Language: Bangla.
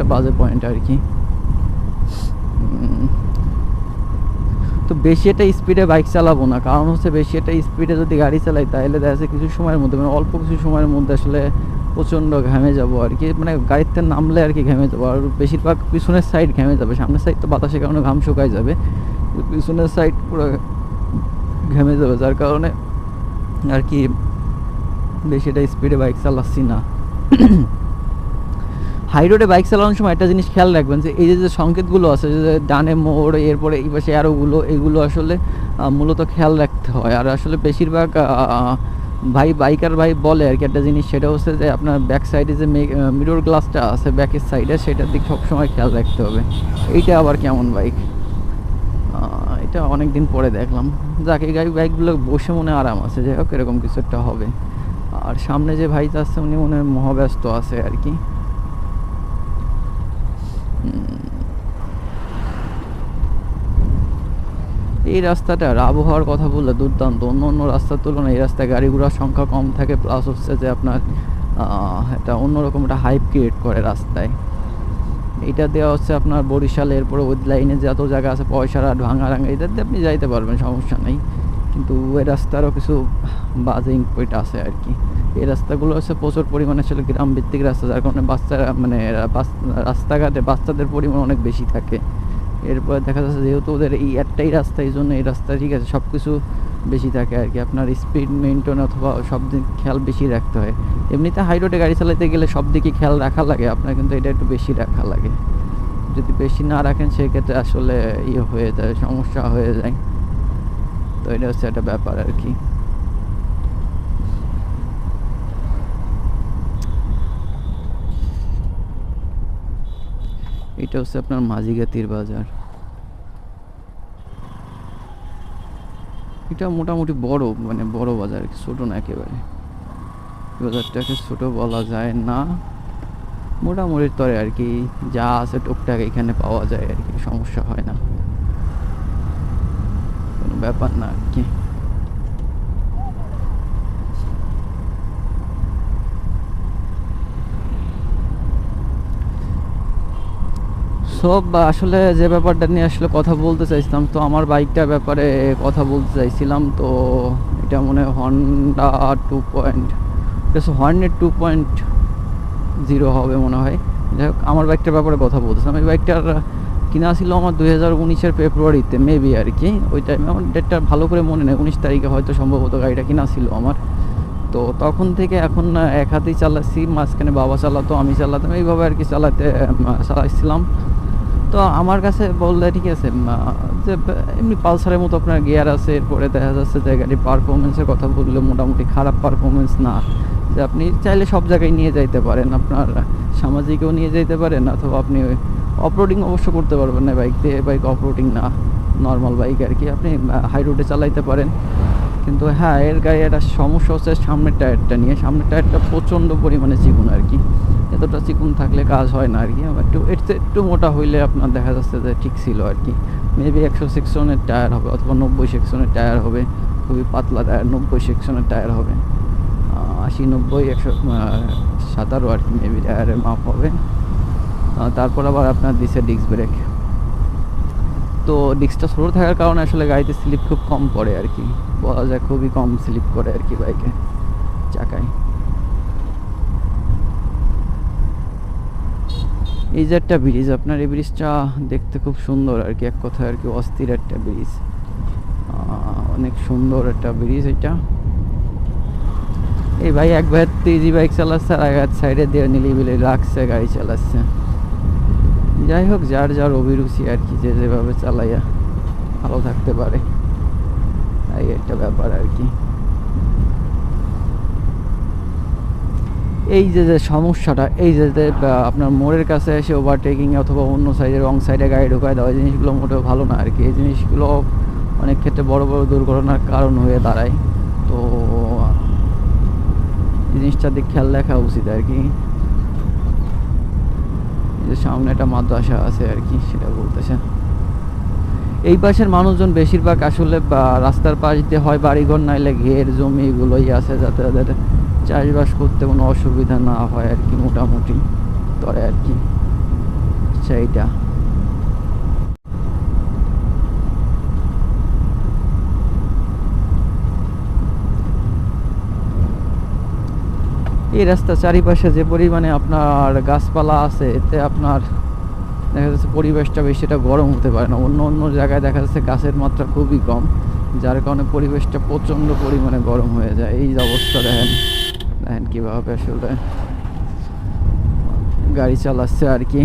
একটা বাজে পয়েন্ট আর কি তো বেশি একটা স্পিডে বাইক চালাবো না। কারণ হচ্ছে বেশি একটা স্পিডে যদি গাড়ি চালাই, তাহলে দেখা যাচ্ছে কিছু সময়ের মধ্যে মানে অল্প কিছু সময়ের মধ্যে আসলে প্রচণ্ড ঘামে যাব আর কি মানে গাড়িতে নামলে আর কি ঘেমে যাব। আর বেশিরভাগ পিছনের সাইড ঘেমে যাবে। সামনের সাইড তো বাতাসের কারণে ঘাম শুকায় যাবে। পিছনের সাইড পুরো ঘেমে যাবে। যার কারণে আর কি বেশি একটা স্পিডে বাইক চালাচ্ছি না। হাই রোডে বাইক চালানোর সময় একটা জিনিস খেয়াল রাখবেন যে এই যে সংকেতগুলো আছে, যে ডানে মোড়, এরপরে এই পাশে অ্যারোগুলো এগুলো আসলে মূলত খেয়াল রাখতে হয়। আর আসলে বেশিরভাগ ভাই বাইকার ভাই বলে আর কি একটা জিনিস, সেটা হচ্ছে যে আপনার ব্যাক সাইডে যে মিরর গ্লাসটা আছে ব্যাকের সাইডে সেটার দিক সবসময় খেয়াল রাখতে হবে। এইটা আবার কেমন বাইক এটা অনেক দিন পরে দেখলাম। যাক, এই গাড়ি বাইকগুলো বসে মনে আরাম আছে। যাই হোক, এরকম কিছু একটা হবে। আর সামনে যে ভাই যাচ্ছে, উনি মনে হয় মহাব্যস্ত আছে আর কি। এই রাস্তাটার আবহাওয়ার কথা বললে দুর্দান্ত। অন্য অন্য রাস্তার তুলনায় এই রাস্তায় গাড়ি ঘোড়ার সংখ্যা কম থাকে প্লাস হচ্ছে যে আপনার একটা অন্যরকম একটা হাইপ ক্রিয়েট করে রাস্তায়। এটা দেওয়া হচ্ছে আপনার বরিশাল, এরপরে ওই লাইনে যত জায়গা আছে, পয়সারা ভাঙারাঙ্গা দিয়ে আপনি যাইতে পারবেন, সমস্যা নেই। কিন্তু ওই রাস্তারও কিছু বাজে ইনপুট আছে আর কি। এই রাস্তাগুলো হচ্ছে প্রচুর পরিমাণে ছিল গ্রাম ভিত্তিক রাস্তা, যার কারণে বাচ্চারা মানে রাস্তাঘাটে বাচ্চাদের পরিমাণ অনেক বেশি থাকে। এরপরে দেখা যাচ্ছে যেহেতু ওদের এই একটাই রাস্তা, এই জন্য এই রাস্তা ঠিক আছে সব কিছু বেশি থাকে আর কি। আপনার স্পিড মেনটেন অথবা সব দিক খেয়াল বেশি রাখতে হয়। এমনিতে হাই রোডে গাড়ি চালাতে গেলে সব দিকে খেয়াল রাখা লাগে, আপনার কিন্তু এটা একটু বেশি রাখা লাগে। যদি বেশি না রাখেন, সেক্ষেত্রে আসলে ইয়ে হয়ে যায়, সমস্যা হয়ে যায়। তো এটা হচ্ছে একটা ব্যাপার আর কি। এটা হচ্ছে আপনার মাঝিগাতির বাজার। এটা মোটামুটি বড় মানে বড় বাজার, ছোট না একেবারে। বাজারটাকে ছোট বলা যায় না। মোটামুটি তরে আর কি, যা আছে টুকটাক এখানে পাওয়া যায় আর কি, সমস্যা হয় না। কোনো ব্যাপার না আর কি। সব আসলে যে ব্যাপারটা নিয়ে আসলে কথা বলতে চাইছিলাম তো আমার বাইকটার ব্যাপারে কথা বলতে চাইছিলাম তো এটা মনে হয় হন্ডা টু পয়েন্ট হর্নের টু পয়েন্ট জিরো হবে মনে হয়। যাই হোক আমার বাইকটার ব্যাপারে কথা বলতেছিলাম। এই বাইকটার কিনা ছিল আমার দুই হাজার উনিশের ফেব্রুয়ারিতে মেবি আর কি। ওই টাইমে আমার ডেটটা ভালো করে মনে নেই উনিশ তারিখে হয়তো সম্ভবত গাড়িটা কিনা ছিল আমার। তো তখন থেকে এখন এক হাতেই চালাচ্ছি মাঝখানে বাবা চালাতো আমি চালাতাম এইভাবে আর কি চালাতে উম, চালাইছিলাম তো আমার কাছে বললে ঠিক আছে যে এমনি পালসারের মতো আপনার গিয়ার আছে, এরপরে দেখা যাচ্ছে যে, গাড়ির পারফরমেন্সের কথা বললে, মোটামুটি খারাপ পারফরমেন্স না। যে, আপনি চাইলে সব জায়গায় নিয়ে যাইতে পারেন, আপনার সামাজিকেও নিয়ে যাইতে পারেন, অথবা আপনি অফরোডিং অবশ্য করতে পারবেন না বাইক দিয়ে বাইক অফরোডিং না নর্মাল বাইক আর কি, আপনি হাই রোডে চালাইতে পারেন। কিন্তু হ্যাঁ এর গায়ে একটা সমস্যা হচ্ছে সামনের টায়ারটা নিয়ে। সামনের টায়ারটা প্রচণ্ড পরিমাণে চিকুন আর কি। এতটা চিকুন থাকলে কাজ হয় না আর কি। একটু, এর একটু মোটা হইলে আপনার দেখা যাচ্ছে যে ঠিক ছিল আর কি। মেবি একশো সেকশনের টায়ার হবে অথবা নব্বই সেকশনের টায়ার হবে। খুবই পাতলা টায়ার, নব্বই সেকশনের টায়ার হবে। আশি, নব্বই, একশো সাতারো আর কি মেবি টায়ারের মাপ হবে। তারপর আবার আপনার দিছে ডিস্ক ব্রেক তো ডিস্কটা ছোটো থাকার কারণে আসলে গাড়িতে স্লিপ খুব কম পড়ে আর কি। বলা যায় খুবই কম স্লিপ করে আর কি বাইকে, চাকায়। এই যে একটা ব্রিজ, আপনার এই ব্রিজটা দেখতে খুব সুন্দর আর কি, এক কথায় আর কি অস্থির একটা ব্রিজ। অনেক সুন্দর একটা ব্রিজ এটা। এই ভাই এক ভাই ইজি বাইক চালাচ্ছে আর এক সাইডে দিয়ে নিলিবিলি রাখছে গাড়ি চালাচ্ছে। যাই হোক, যার যার অভিরুচি আর কি, যে যেভাবে চালাইয়া ভালো থাকতে পারে। এই একটা ব্যাপার আর কি। এই যে যে সমস্যাটা, এই যে যে আপনার মোড়ের কাছে এসে ওভারটেকিং অথবা অন্য সাইডে রং সাইডে গাড়ি ঢোকায় দেওয়া জিনিসগুলো মোটেও ভালো না আর কি। এই জিনিসগুলো অনেক ক্ষেত্রে বড় বড় দুর্ঘটনার কারণ হয়ে দাঁড়ায়। তো জিনিসটার দিক খেয়াল রাখা উচিত আর কি। যে সামনে একটা মাদ্রাসা আছে আর কি, সেটা বলতেছে। এই পাশের মানুষজন বেশিরভাগ আসলে রাস্তার পাশ দিয়ে হয় বাড়িঘর, নাইলে ঘের, জমি এগুলোই আছে যাতে তাদের চাষবাস করতে কোনো অসুবিধা না হয় আর কি মোটামুটি তবে আর কি। এইটা এই রাস্তার চারিপাশে যে পরিমাণে আপনার গাছপালা আছে, এতে আপনার দেখা যাচ্ছে পরিবেশটা বেশিটা গরম হতে পারে না। অন্য অন্য জায়গায় দেখা যাচ্ছে গাছের মাত্রা খুবই কম, যার কারণে পরিবেশটা প্রচণ্ড পরিমাণে গরম হয়ে যায়। এই অবস্থা দেখেন দেখেন কীভাবে আসলে গাড়ি চালাচ্ছে আর কি।